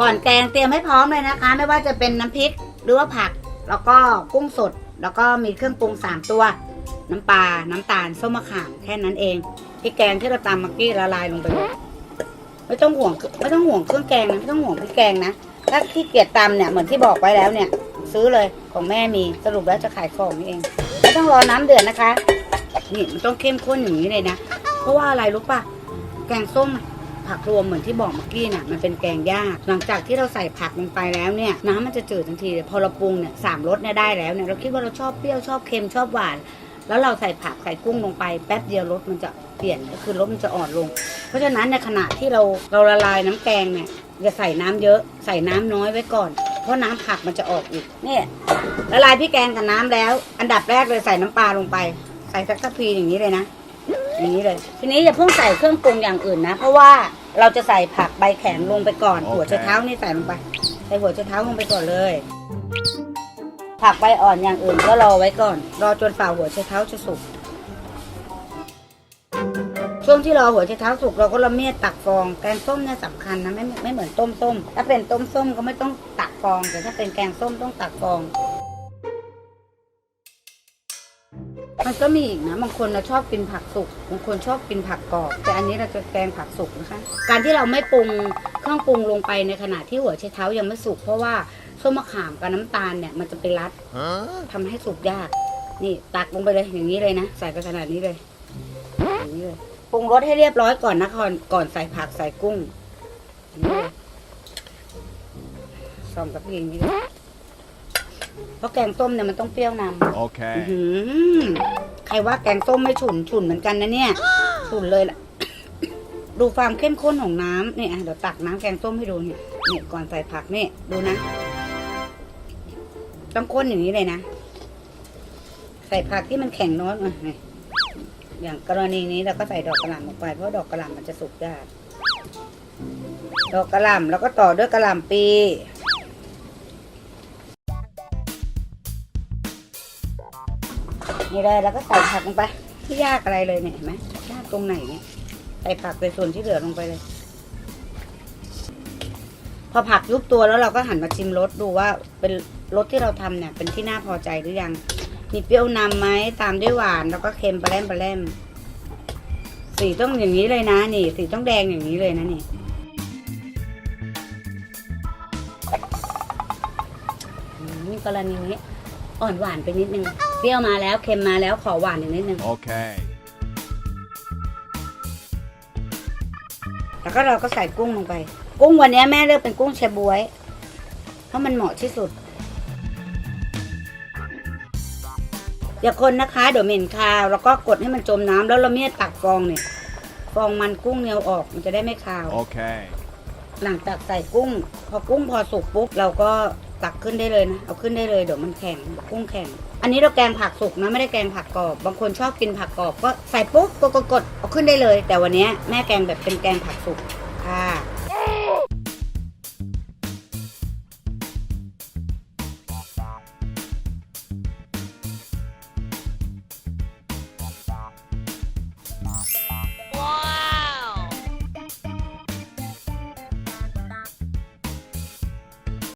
ก่อนแกงเตรียมให้พร้อมเลยนะคะ ไม่ว่าจะเป็นน้ำพริกหรือว่าผัก แล้วก็กุ้งสด แล้วก็มีเครื่องปรุงสามตัว น้ำปลา น้ำตาล ส้มมะขามแค่นั้นเองพริกแกงที่เราตำเมื่อกี้ละลายลงไปเลยไม่ต้องห่วงไม่ต้องห่วงเครื่องแกงนะไม่ต้องห่วงพริกแกงนะถ้าขี้เกียจตำเนี่ยเหมือนที่บอกไว้แล้วเนี่ย ซื้อเลยของแม่มีสรุปแล้วจะขายของนี่เองไม่ต้องรอน้ำเดือดนะคะนี่มันต้องเข้มข้นอย่างนี้เลยนะเพราะว่าอะไรรู้ป่ะแกงส้ม ผักรวมเหมือนที่บอกเมื่อกี้น่ะมันเป็นแกงยาก หลังจากที่เราใส่ผักลงไปแล้วเนี่ยน้ำมันจะจืดทันทีพอเราปรุงเนี่ยสามรสเนี่ยได้แล้วเนี่ยเราคิดว่าเราชอบเปรี้ยวชอบเค็มชอบหวาน แล้วเราใส่ผักใส่กุ้งลงไปแป๊บเดียวรสมันจะเปลี่ยนก็คือรสมันจะอ่อนลง เพราะฉะนั้นในขณะที่เราเราละลายน้ำแกงเนี่ยอย่าใส่น้ำเยอะใส่น้ำน้อยไว้ก่อน เพราะน้ำผักมันจะออกอีกเนี่ยละลายพี่แกงกับน้ำแล้ว อันดับแรกเลยใส่น้ำปลาลงไป ใส่สักทัพพีอย่างนี้เลยนะ อย่างนี้เลย ทีนี้อย่าเพิ่งใส่เครื่องปรุงอย่างอื่นนะ เพราะว่าเราจะใส่ผักใบแข็งลงไปก่อน โอเค หัวไชเท้านี่ใส่ลงไป ใส่หัวไชเท้าลงไปก่อนเลย ผักใบอ่อนอย่างอื่นก็รอไว้ก่อน รอจนฝ่าหัวไชเท้าจะสุก ช่วงที่รอหัวไชเท้าสุกเราก็ละเมียดตักฟอง แกงส้มเนี่ยสำคัญนะไม่ไม่เหมือนต้มส้ม ถ้าเป็นต้มส้มก็ไม่ต้องตักฟอง แต่ถ้าเป็นแกงส้มต้องตักฟอง มันก็มีอีกนะบางคนเราชอบกินผักสุกบางคนชอบกินผักกรอบ แต่อันนี้เราจะแกงผักสุกนะคะ การที่เราไม่ปรุงเครื่องปรุงลงไปในขณะที่หัวไชเท้ายังไม่สุกเพราะว่าส้มมะขามกับน้ำตาลเนี่ยมันจะไปรัด Huh? ทำให้สุกยาก นี่ตักลงไปเลยอย่างนี้เลยนะใส่ไปขนาดนี้เลยอย่างนี้เลยปรุงรสให้เรียบร้อยก่อนนะก่อนก่อนใส่ผักใส่กุ้งอย่างนี้เลยซองกับพี่อย่างนี้เลยเพราะแกงส้มเนี่ยมันต้องเปรี้ยวนำอื้อ Okay. หือใครว่าแกงส้มไม่ฉุนฉุนเหมือนกันนะเนี่ย ฉุนเลยล่ะ ดูความเข้มข้นของน้ำเนี่อะเดี๋ยวตักน้ำแกงส้มให้ดูเนี่ยเนี่ยก่อนใส่ผักนี่ดูนะ ต้องข้นอย่างนี้เลยนะ ใส่ผักที่มันแข็งน้อยอะนี่อย่างกรณีนี้เราก็ใส่ดอกกระหล่ำลงไปเพราะดอกกระหล่ำมันจะสุกยาก ดอกกระหล่ำแล้วก็ต่อด้วยกระหล่ำปี นี่เลยแล้วก็ใส่ผักลงไปไม่ยากอะไรเลยเนี่ยเห็นไหมยากตรงไหนเนี่ยใส่ผักใส่ส่วนที่เหลือลงไปเลย พอผักยุบตัวแล้วเราก็หันมาชิมรสดูว่าเป็นรสที่เราทำเนี่ย เป็นที่น่าพอใจหรือยังมีเปรี้ยวนำไหมตามด้วยหวานแล้วก็เค็มปลาแรมปลาแรมสีต้องอย่างนี้เลยนะนี่ สีต้องแดงอย่างนี้เลยนะนี่กรณีนี้อ่อนหวานไปนิดนึง เปรี้ยวมาแล้วเค็มมาแล้วขอหวานอีกนิดนึง Okay. แล้วก็เราก็ใส่กุ้งลงไป กุ้งวันนี้แม่เลือกเป็นกุ้งแชบวย เพราะมันเหมาะที่สุด อย่าคนนะคะ เดี๋ยวเหม็นคาว แล้วก็กดให้มันจมน้ำแล้วเราเมียตักฟองเนี่ยฟองมันกุ้งเนียวออกมันจะได้ไม่คาว Okay. หลังจากใส่กุ้ง พอกุ้งพอสุกปุ๊บเราก็ตักขึ้นได้เลยนะ เอาขึ้นได้เลยเดี๋ยวมันแข็งกุ้งแข็ง อันนี้เราแกงผักสุกนะไม่ได้แกงผักกรอบ บางคนชอบกินผักกรอบก็ใส่ปุ๊บกดกดกดเอาขึ้นได้เลย แต่วันนี้แม่แกงแบบเป็นแกงผักสุกค่ะ